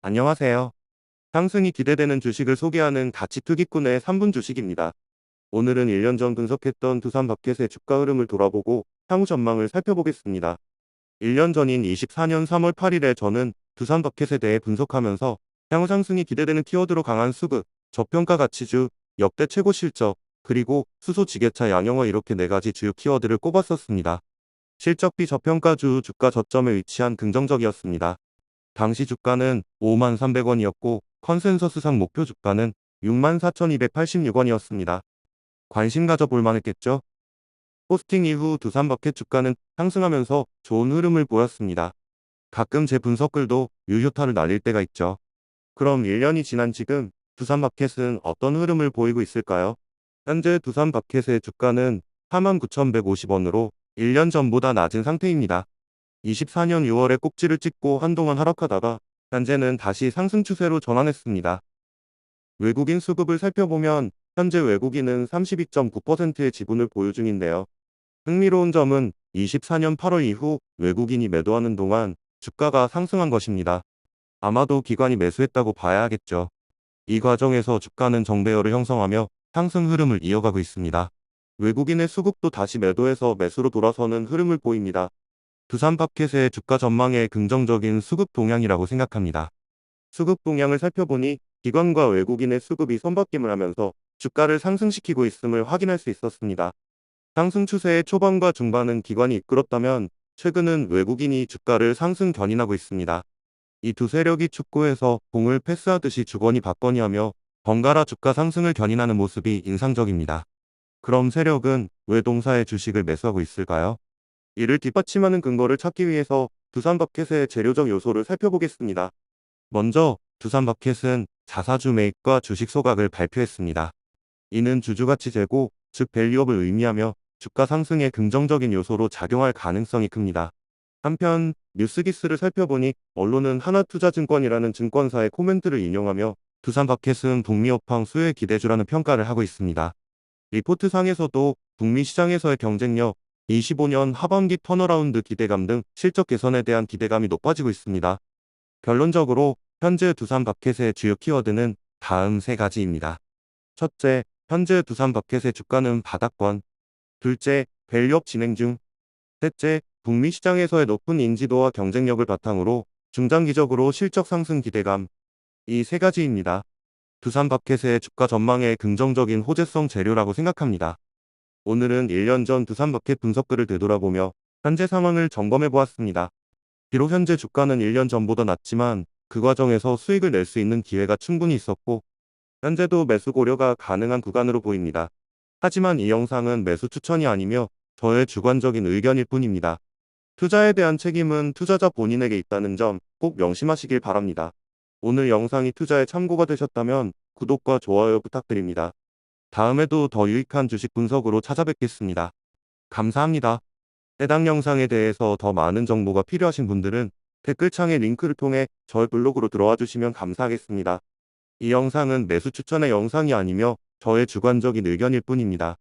안녕하세요. 상승이 기대되는 주식을 소개하는 가치 투기꾼의 3분 주식입니다. 오늘은 1년 전 분석했던 두산마켓의 주가 흐름을 돌아보고 향후 전망을 살펴보겠습니다. 1년 전인 24년 3월 8일에 저는 두산마켓에 대해 분석하면서 향후 상승이 기대되는 키워드로 강한 수급, 저평가 가치주, 역대 최고 실적, 그리고 수소 지게차 양영어 이렇게 네 가지 주요 키워드를 꼽았었습니다. 실적 비 저평가주 주가 저점에 위치한 긍정적이었습니다. 당시 주가는 5만 300원이었고 컨센서스상 목표 주가는 6만 4,286원이었습니다. 관심 가져볼 만했겠죠? 포스팅 이후 두산 버켓 주가는 상승하면서 좋은 흐름을 보였습니다. 가끔 제 분석글도 유효타를 날릴 때가 있죠. 그럼 1년이 지난 지금 두산 마켓은 어떤 흐름을 보이고 있을까요? 현재 두산 마켓의 주가는 49,150원으로 1년 전보다 낮은 상태입니다. 24년 6월에 꼭지를 찍고 한동안 하락하다가 현재는 다시 상승 추세로 전환했습니다. 외국인 수급을 살펴보면 현재 외국인은 32.9%의 지분을 보유 중인데요. 흥미로운 점은 24년 8월 이후 외국인이 매도하는 동안 주가가 상승한 것입니다. 아마도 기관이 매수했다고 봐야 하겠죠. 이 과정에서 주가는 정배열을 형성하며 상승 흐름을 이어가고 있습니다. 외국인의 수급도 다시 매도해서 매수로 돌아서는 흐름을 보입니다. 두산마켓의 주가 전망에 긍정적인 수급 동향이라고 생각합니다. 수급 동향을 살펴보니 기관과 외국인의 수급이 선바뀜을 하면서 주가를 상승시키고 있음을 확인할 수 있었습니다. 상승 추세의 초반과 중반은 기관이 이끌었다면 최근은 외국인이 주가를 상승 견인하고 있습니다. 이 두 세력이 축구에서 공을 패스하듯이 주거니 받거니 하며 번갈아 주가 상승을 견인하는 모습이 인상적입니다. 그럼 세력은 왜 동사의 주식을 매수하고 있을까요? 이를 뒷받침하는 근거를 찾기 위해서 두산마켓의 재료적 요소를 살펴보겠습니다. 먼저 두산마켓은 자사주 매입과 주식 소각을 발표했습니다. 이는 주주가치 재고, 즉 밸류업을 의미하며 주가 상승에 긍정적인 요소로 작용할 가능성이 큽니다. 한편 뉴스기스를 살펴보니 언론은 하나투자증권이라는 증권사의 코멘트를 인용하며 두산마켓은 북미 업황 수혜 기대주라는 평가를 하고 있습니다. 리포트상에서도 북미 시장에서의 경쟁력, 25년 하반기 턴어라운드 기대감 등 실적 개선에 대한 기대감이 높아지고 있습니다. 결론적으로 현재 두산마켓의 주요 키워드는 다음 세 가지입니다. 첫째, 현재 두산마켓의 주가는 바닥권. 둘째, 밸류업 진행 중. 셋째, 북미 시장에서의 높은 인지도와 경쟁력을 바탕으로 중장기적으로 실적 상승 기대감. 이 세 가지입니다. 두산마켓의 주가 전망에 긍정적인 호재성 재료라고 생각합니다. 오늘은 1년 전 두산 마켓 분석글을 되돌아보며 현재 상황을 점검해 보았습니다. 비록 현재 주가는 1년 전보다 낮지만 그 과정에서 수익을 낼 수 있는 기회가 충분히 있었고 현재도 매수 고려가 가능한 구간으로 보입니다. 하지만 이 영상은 매수 추천이 아니며 저의 주관적인 의견일 뿐입니다. 투자에 대한 책임은 투자자 본인에게 있다는 점 꼭 명심하시길 바랍니다. 오늘 영상이 투자에 참고가 되셨다면 구독과 좋아요 부탁드립니다. 다음에도 더 유익한 주식 분석으로 찾아뵙겠습니다. 감사합니다. 해당 영상에 대해서 더 많은 정보가 필요하신 분들은 댓글창의 링크를 통해 저의 블로그로 들어와 주시면 감사하겠습니다. 이 영상은 매수 추천의 영상이 아니며 저의 주관적인 의견일 뿐입니다.